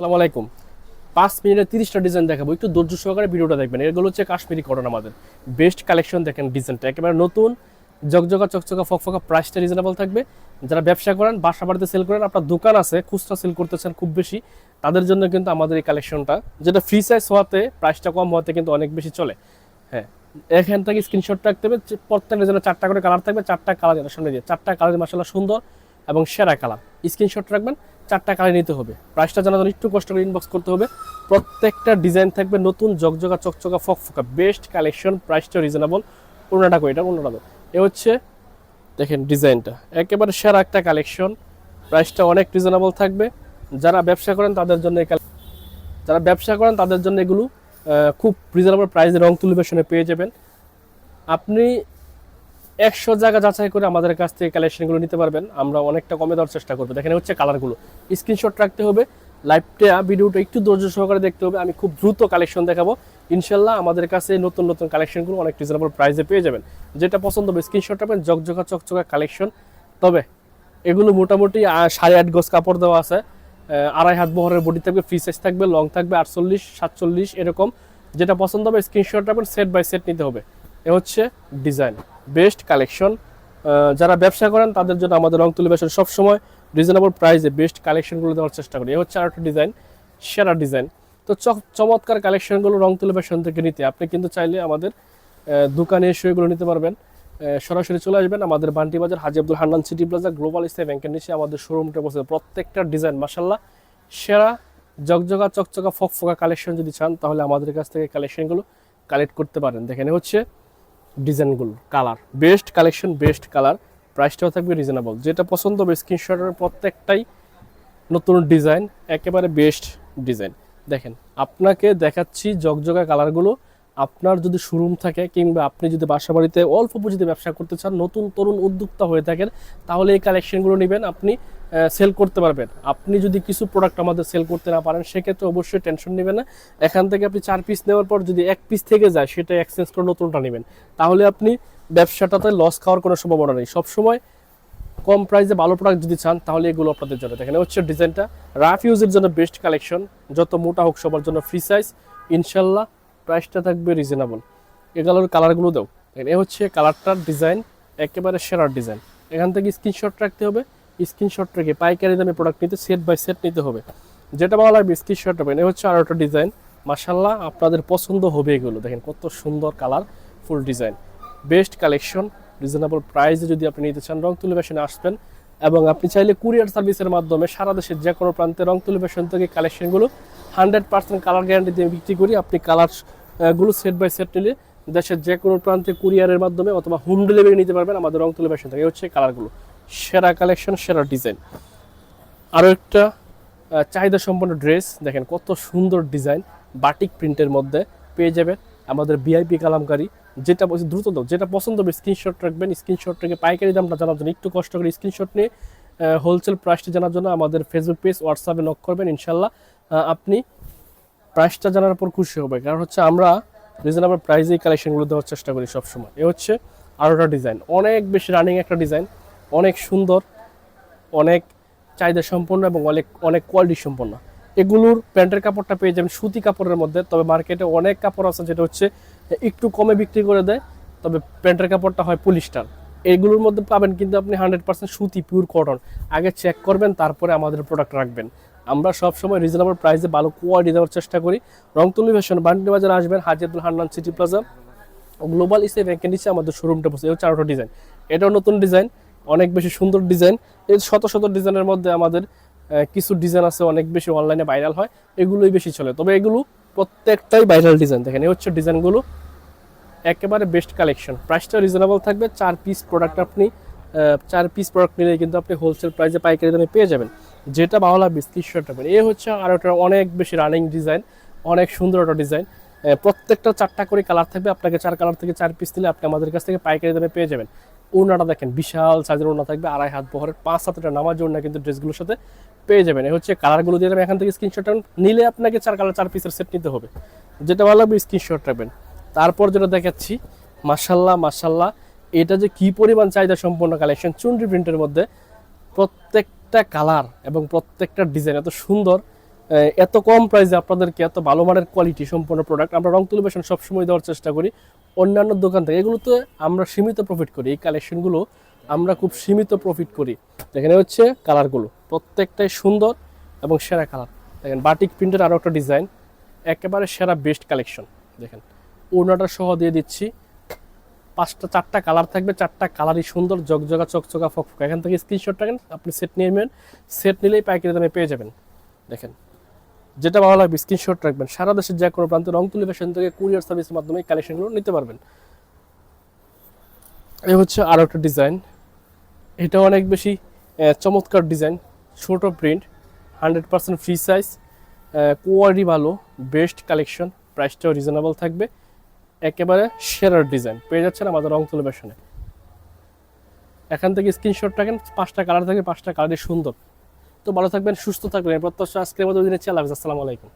আসসালামু আলাইকুম। পাঁচ মিনিটে তিরিশটা ডিজাইন দেখাবো। একটু ধৈর্য সহকারে ভিডিওটা দেখবেন। এগুলো হচ্ছে কাশ্মীরি কটন আমাদের। বেস্ট কালেকশন দেখেন ডিজাইনটা একেবারে নতুন জকজকা চকচকা, ফকফকা প্রাইসটা রিজনেবল থাকবে। যারা ব্যবসা করেন, বাসা বাড়িতে সেল করেন, আপনার দোকান আছে, খুচরা সেল করতেছেন খুব বেশি, তাদের জন্য কিন্তু আমাদের এই কালেকশনটা যেটা ফ্রি সাইজ হওয়াতে প্রাইসটা কম হওয়াতে কিন্তু অনেক বেশি চলে। হ্যাঁ এখান থেকে স্ক্রিনশট রাখতে হবে। প্রত্যেকটা জন্য চারটা করে কালার থাকবে, চারটা কালার যেটা সামনে দিয়ে, চারটা কালার মাসাল্লাহ সুন্দর এবং সেরা কালার স্ক্রিনশট রাখবেন। চারটা কালার নিতে হবে। প্রাইসটা জানার জন্য একটু কষ্ট করে ইনবক্স করতে হবে। প্রত্যেকটা ডিজাইন থাকবে নতুন জকজকা চকচকা, ফকফকা বেস্ট কালেকশন প্রাইসটা রিজনেবল অন্যটা কই? এটা অন্যটা এ হচ্ছে, দেখেন ডিজাইনটা একেবারে সেরা একটা কালেকশন প্রাইসটা অনেক রিজনেবল থাকবে। যারা ব্যবসা করেন, তাদের জন্য যারা ব্যবসা করেন, তাদের জন্য এগুলো খুব রিজনেবল প্রাইসে রং তুলিবেশনে পেয়ে যাবেন। আপনি একশো জায়গা যাচাই করে আমাদের কাছ থেকে কালেকশনগুলো নিতে পারবেন। আমরা অনেকটা কমে দেওয়ার চেষ্টা করব। দেখেন হচ্ছে কালারগুলো স্ক্রিনশট রাখতে হবে। লাইভটা ভিডিওটা একটু ধৈর্য সহকারে দেখতে হবে। আমি খুব দ্রুত কালেকশন দেখাবো। ইনশাল্লাহ আমাদের কাছে নতুন নতুন কালেকশনগুলো অনেক রিজনেবল প্রাইসে পেয়ে যাবেন। যেটা পছন্দ হবে স্ক্রিনশট রাখবেন। জকজকা চকচকা কালেকশন তবে এগুলো মোটামুটি সাড়ে আট গজ কাপড় দেওয়া আছে। আড়াই হাত বহরের বডি থাকবে ফ্রি সাইজ থাকবে লং থাকবে, আটচল্লিশ, সাতচল্লিশ, এরকম। যেটা পছন্দ হবে স্ক্রিনশট রাখবেন সেট বাই সেট নিতে হবে। এ হচ্ছে ডিজাইন বেস্ট কালেকশন যারা ব্যবসা করেন, তাদের জন্য আমাদের রং তুলি বেশন সবসময় রিজনেবল প্রাইসে বেস্ট কালেকশনগুলো দেওয়ার চেষ্টা করি। এ হচ্ছে আরেকটা ডিজাইন সেরা ডিজাইন তো চমৎকার কালেকশনগুলো রং তুলি বেশন থেকে নিতে। আপনি কিন্তু চাইলে আমাদের দোকানে এসে এগুলো নিতে পারবেন। সরাসরি চলে আসবেন আমাদের Banti Bazar, Haji Abdul Hannan city plaza global Islam ব্যাংকের নিচে আমাদের শোরুমটা বসে। প্রত্যেকটা ডিজাইন মাসাল্লাহ সেরা জকজকা চকচকা, ফকফকা কালেকশন যদি চান, তাহলে আমাদের কাছ থেকে কালেকশনগুলো কালেক্ট করতে পারেন। দেখেন হচ্ছে ডিজাইনগুলো, colour. Best collection, best colour. প্রাইসটাও থাকবে রিজনেবল যেটা পছন্দ হবে স্ক্রিনশটের প্রত্যেকটাই নতুন ডিজাইন, একেবারে বেস্ট ডিজাইন। দেখেন, আপনাকে দেখাচ্ছি জগজগা কালারগুলো। আপনার যদি শোরুম থাকে কিংবা আপনি যদি বাসা বাড়িতে অল্প পুঁজিতে ব্যবসা করতে চান, নতুন তরুণ উদ্যোক্তা হয়ে থাকেন, তাহলে এই কালেকশনগুলো নেবেন, আপনি সেল করতে পারবেন। আপনি যদি কিছু প্রোডাক্ট আমাদের সেল করতে না পারেন, সেক্ষেত্রে অবশ্যই টেনশন নেবেন না। এখান থেকে আপনি চার পিস নেওয়ার পর যদি এক পিস থেকে যায়, সেটা এক্সচেঞ্জ করে নতুনটা নেবেন। তাহলে আপনি ব্যবসাটাতে লস খাওয়ার কোনো সম্ভাবনা নেই। সবসময় কম প্রাইসে ভালো প্রোডাক্ট যদি চান, তাহলে এগুলো আপনাদের জন্য। দেখেন হচ্ছে ডিজাইনটা রাফ ইউজের জন্য বেস্ট কালেকশন যত মোটা হোক, সবার জন্য ফ্রি সাইজ ইনশাল্লাহ প্রাইসটা থাকবে রিজনেবল এগুলোর কালারগুলো দাও। এ হচ্ছে কালারটার ডিজাইন একেবারে সেরার ডিজাইন এখান থেকে স্ক্রিনশট রাখতে হবে। স্ক্রিনশট রেখে পাইকারি দামে প্রোডাক্ট নিতে সেট বাই সেট নিতে হবে। যেটা ভালো লাগবে স্ক্রিনশট রাখবেন এ হচ্ছে আরও একটা ডিজাইন মাসাল্লাহ আপনাদের পছন্দ হবে এগুলো। দেখেন কত সুন্দর colourful design best collection reasonable প্রাইসে যদি আপনি নিতে চান রং তুলি আসবেন। এবং আপনি চাইলে কুরিয়ার সার্ভিসের মাধ্যমে সারা দেশের যে কোনো প্রান্তে রং তুলি ফ্যাশন থেকে কালেকশনগুলো হান্ড্রেড পার্সেন্ট কালার গ্যারান্টি দিয়ে বিক্রি করি। আপনি কালারগুলো সেট বাই সেট নিলে দেশের যে কোনো প্রান্তে কুরিয়ারের মাধ্যমে অথবা হোম ডেলিভারি নিতে পারবেন আমাদের রং তুলি ফ্যাশন থেকে। হচ্ছে কালারগুলো। সেরা কালেকশন, সেরা ডিজাইন। আরও একটা চাহিদা সম্পন্ন ড্রেস। দেখেন কত সুন্দর ডিজাইন, বাটিক প্রিন্টের মধ্যে। পেয়ে যাবেন আমাদের ভিআইপি কালামকারী। যেটা বলছি, দ্রুত দাও, যেটা পছন্দ হবে স্ক্রিনশট রাখবেন স্ক্রিনশট রেখে পাইকারি দামটা জানার জন্য, একটু কষ্ট করে স্ক্রিনশট নিয়ে হোলসেল প্রাইসটা জানার জন্য আমাদের ফেসবুক পেজ হোয়াটসঅ্যাপে নক করবেন ইনশাল্লাহ আপনি প্রাইসটা জানার পর খুশি হবে কারণ হচ্ছে আমরা রিজনেবল প্রাইসেই কালেকশনগুলো দেওয়ার চেষ্টা করি সবসময়। এ হচ্ছে আরোটা ডিজাইন অনেক বেশি রানিং একটা ডিজাইন অনেক সুন্দর, অনেক চাহিদা সম্পন্ন এবং অনেক অনেক কোয়ালিটি সম্পন্ন। এগুলোর প্যান্টের কাপড়টা পেয়ে যাবেন সুতি কাপড়ের মধ্যে, তবে মার্কেটে অনেক কাপড় আছে যেটা হচ্ছে একটু কমে বিক্রি করে দেয়, তবে প্যান্টের কাপড়টা হয় পলিস্টার। এগুলোর মধ্যে পাবেন কিন্তু আপনি হান্ড্রেড পার্সেন্ট সুতি, পিওর কটন। আগে চেক করবেন, তারপরে আমাদের প্রোডাক্ট রাখবেন। আমরা সবসময় রিজনেবল প্রাইসে ভালো কোয়ালিটি দেওয়ার চেষ্টা করি। রংতুলি ফ্যাশন বান্ডি বাজার আসবেন হাজিদুল হান্নান সিটি প্লাজা গ্লোবাল ইসে ব্যাংকের নিচে আমাদের শোরুমটা বসে হচ্ছে আরেকটা ডিজাইন এটাও নতুন ডিজাইন অনেক বেশি সুন্দর ডিজাইন এই শত শত ডিজাইনের মধ্যে আমাদের কিছু ডিজাইন আছে অনেক বেশি অনলাইনে ভাইরাল হয়, এগুলোই বেশি চলে। তবে এগুলো প্রত্যেকটাই ভাইরাল ডিজাইন দেখেন, এই হচ্ছে ডিজাইনগুলো একেবারে বেস্ট কালেকশন প্রাইসটা রিজনেবল থাকবে, চার পিস প্রোডাক্ট আপনি চার পিস প্রোডাক্ট নিলে কিন্তু আপনি হোলসেল প্রাইসে পাইকারি দামে পেয়ে যাবেন। যেটা লাগবে স্ক্রিনশট রাখবেন এ হচ্ছে আর একটা অনেক বেশি রানিং ডিজাইন অনেক সুন্দর একটা ডিজাইন প্রত্যেকটা চারটা করে কালার থাকবে, আপনাকে চার কালার থেকে চার পিস দিলে আপনি আমাদের কাছ থেকে পাইকারি দামে পেয়ে যাবেন। ওনাটা দেখেন, বিশাল সাইজের ওনা থাকবে, আড়াই হাত বহরের পাঁচ হাতের নামার জন্য কিন্তু ড্রেসগুলোর সাথে পেয়ে যাবেন। এ হচ্ছে কালারগুলো দিয়ে এখান থেকে স্ক্রিনশট নিলে আপনাকে চার কালার চার পিসের সেট নিতে হবে। যেটা ভালো লাগবে স্ক্রিনশট রাখবেন। তারপর যেটা দেখাচ্ছি মাসাল্লাহ মাসাল্লাহ এটা যে কি পরিমাণ চাহিদা সম্পন্ন কালেকশন চুন্ডি প্রিন্টের মধ্যে প্রত্যেকটা কালার এবং প্রত্যেকটা ডিজাইন এত সুন্দর এত কম প্রাইসে আপনাদেরকে এত ভালো মানের কোয়ালিটি সম্পন্ন প্রোডাক্ট আমরা রং তুলি ফ্যাশন সবসময় দেওয়ার চেষ্টা করি। অন্যান্য দোকান থেকে এগুলোতে আমরা সীমিত প্রফিট করি, এই কালেকশনগুলো আমরা খুব সীমিত প্রফিট করি। এখানে হচ্ছে কালারগুলো প্রত্যেকটাই সুন্দর এবং সেরা কালার দেখেন বাটিক প্রিন্টের আরও একটা ডিজাইন একেবারে সেরা বেস্ট কালেকশন দেখেন। ওড়নাটা সহ দিয়ে দিচ্ছি। পাঁচটা, চারটা কালার থাকবে। চারটা কালারই সুন্দর জগজগা চকচকা, ফকফকা। এখান থেকে স্ক্রিনশট রাখেন আপনি সেট নিয়ে নেবেন। সেট নিলেই পাইকারি দামে পেয়ে যাবেন। দেখেন, যেটা ভালো লাগবে স্ক্রিনশট রাখবেন। সারা দেশের যে কোনো প্রান্তে রং তুলি ফ্যাশন থেকে কুরিয়ার সার্ভিসের মাধ্যমে কালেকশনগুলো নিতে পারবেন। এই হচ্ছে আরও একটা ডিজাইন এটা অনেক বেশি চমৎকার ডিজাইন ছোট print hundred percent free size quality ভালো বেস্ট কালেকশন প্রাইসটাও রিজনেবল থাকবে। একেবারে সেরার ডিজাইন পেয়ে যাচ্ছেন আমাদের রং তুলে ফ্যাশনে এখান থেকে স্ক্রিনশট থাকেন পাঁচটা কালার থাকে, পাঁচটা কালারই সুন্দর। তো ভালো থাকবেন, সুস্থ থাকবেন। প্রত্যাশা আজকের মতো দিনে চালাবে আসসালামু আলাইকুম।